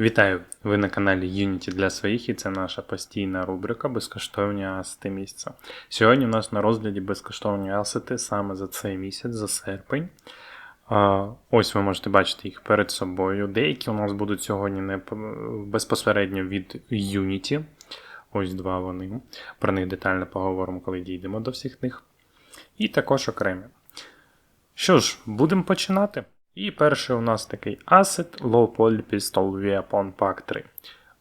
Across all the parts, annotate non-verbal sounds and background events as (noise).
Вітаю! Ви на каналі Unity для своїх і це наша постійна рубрика Безкоштовні асети місяця. Сьогодні у нас на розгляді безкоштовні асети саме за цей місяць, за серпень. Ось ви можете бачити їх перед собою. Деякі у нас будуть сьогодні не безпосередньо від Unity. Ось два вони. Про них детально поговоримо, коли дійдемо до всіх них. І також окремі. Що ж, будемо починати. І перший у нас такий Asset Low Poly Pistol Weapon Pack 3.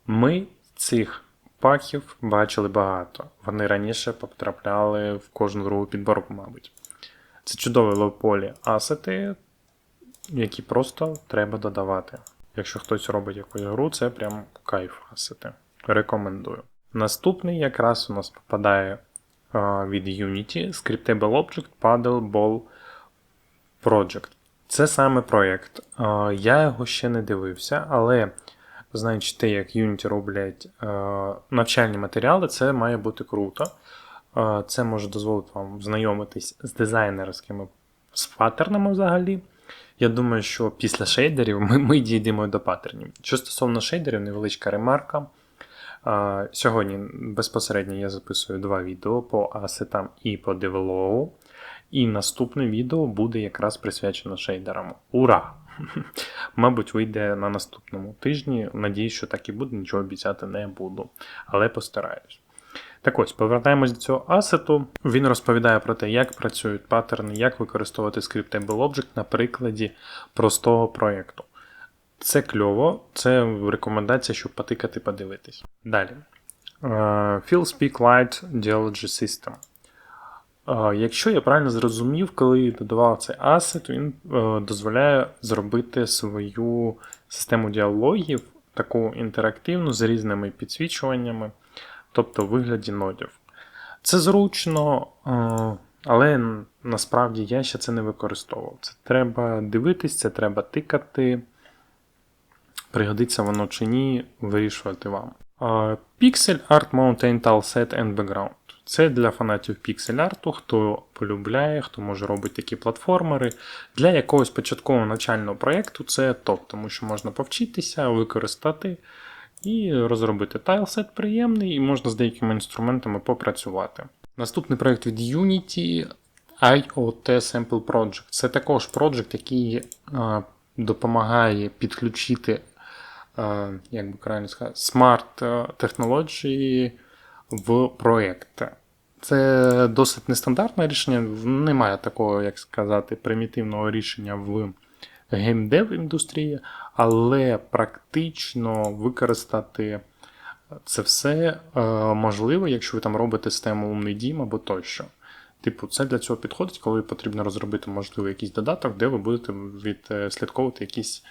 Ми цих паків бачили багато. Вони раніше потрапляли в кожну другу підборку, мабуть. Це чудові low-poly асети, які просто треба додавати. Якщо хтось робить якусь гру, це прям кайф асети. Рекомендую. Наступний якраз у нас попадає а, від Unity Scriptable Object Paddle Ball Project. Це саме проєкт. Я його ще не дивився, але знаючи те, як Unity роблять навчальні матеріали, це має бути круто. Це може дозволити вам знайомитись з дизайнерськими з паттернами взагалі. Я думаю, що після шейдерів ми, ми дійдемо до паттернів. Що стосовно шейдерів, невеличка ремарка. Сьогодні безпосередньо я записую два відео по асетам і по девелоу. І наступне відео буде якраз присвячено шейдерам. Ура! (laughs) Мабуть, вийде на наступному тижні. Надіюсь, що так і буде, нічого обіцяти не буду, але постараюсь. Так ось, повертаємось до цього асету. Він розповідає про те, як працюють паттерни, як використовувати Scriptable Object на прикладі простого проєкту. Це кльово, це рекомендація, щоб потикати, подивитись. Далі. Е, Fill Speak Light Dialogy System. Е, Якщо я правильно зрозумів, коли додавав цей асет, він е, дозволяє зробити свою систему діалогів таку інтерактивну з різними підсвічуваннями, тобто в вигляді нодів. Це зручно, е, але насправді я ще це не використовував. Це треба дивитись, це треба тикати. Пригодиться воно чи ні, вирішувати вам. Pixel Art Mountain Tile Set and Background. Це для фанатів піксель арту, хто полюбляє, хто може робити такі платформери. Для якогось початкового навчального проєкту це топ, тому що можна повчитися, використати і розробити тайлсет приємний, і можна з деякими інструментами попрацювати. Наступний проєкт від Unity IoT Sample Project. Це також проєкт, який е, допомагає підключити, е, як би правильно сказати, смарт е, в проєкт. Це досить нестандартне рішення, немає такого, як сказати, примітивного рішення в геймдев індустрії, але практично використати це все е, можливо, якщо ви там робите систему умний дім або тощо. Типу, це для цього підходить, коли потрібно розробити, можливо, якийсь додаток, де ви будете відслідковувати якісь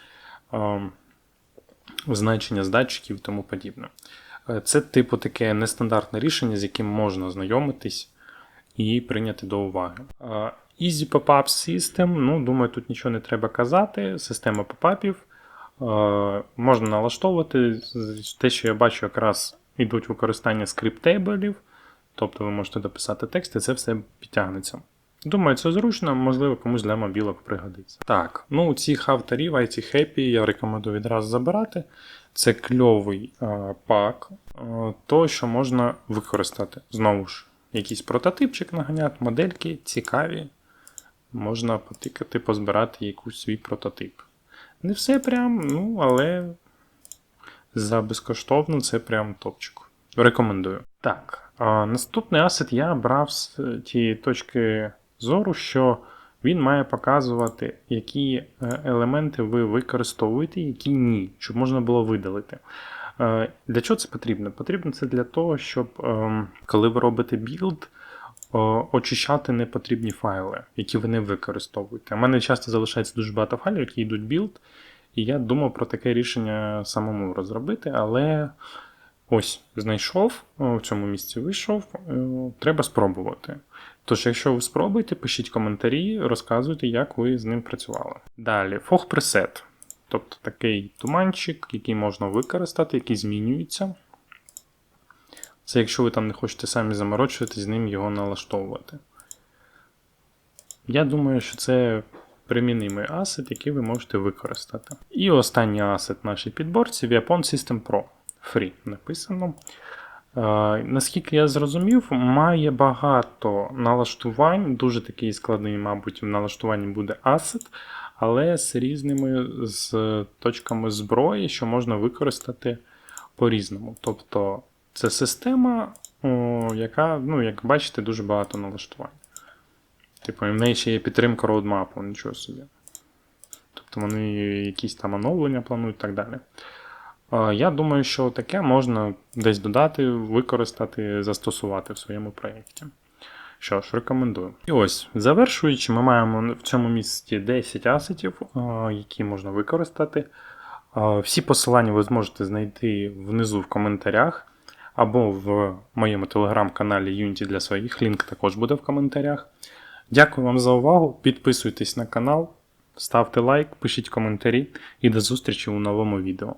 е, значення з датчиків і тому подібне. Е, Це, типу, таке нестандартне рішення, з яким можна знайомитись і прийняти до уваги. Е, Easy Pop-up System, ну, думаю, тут нічого не треба казати. Система попапів. Е, Можна налаштовувати. Те, що я бачу, якраз йдуть використання скриптейблів, тобто ви можете дописати текст, і це все підтягнеться. Думаю, це зручно, можливо, комусь для мобілок пригодиться. Так, ну цих авторів IT Happy я рекомендую відразу забирати. Це кльовий е, пак, е, то, що можна використати. Знову ж, якийсь прототипчик наганяти, модельки цікаві. Можна потикати, позбирати якийсь свій прототип. Не все прям, ну, але за безкоштовно це прям топчик. Рекомендую. Так, а, наступний асет я брав з тієї точки зору, що він має показувати, які е, елементи ви використовуєте, які ні, щоб можна було видалити. Е, Для чого це потрібно? Потрібно це для того, щоб ем, коли ви робите білд, очищати непотрібні файли, які ви не використовуєте. У мене часто залишається дуже багато файлів, які йдуть білд, і я думав про таке рішення самому розробити, але ось знайшов, в цьому місці вийшов, треба спробувати. Тож, якщо ви спробуєте, пишіть коментарі, розказуйте, як ви з ним працювали. Далі, Fog Preset. Тобто такий туманчик, який можна використати, який змінюється. Це якщо ви там не хочете самі заморочуватись, з ним його налаштовувати. Я думаю, що це примінимий асет, який ви можете використати. І останній асет в нашій підборці Weapon System Pro. Free написано. Е, наскільки я зрозумів, має багато налаштувань, дуже такий складний, мабуть, в налаштуванні буде асет, але з різними з точками зброї, що можна використати по-різному. Тобто це система, яка, ну, як бачите, дуже багато налаштувань. Типу, в неї ще є підтримка роудмапу, нічого собі. Тобто вони якісь там оновлення планують і так далі. Я думаю, що таке можна десь додати, використати, застосувати в своєму проєкті. Що ж, рекомендую. І ось, завершуючи, ми маємо в цьому місці 10 асетів, які можна використати. Всі посилання ви зможете знайти внизу в коментарях або в моєму телеграм-каналі Unity для своїх. Лінк також буде в коментарях. Дякую вам за увагу. Підписуйтесь на канал, ставте лайк, пишіть коментарі і до зустрічі у новому відео.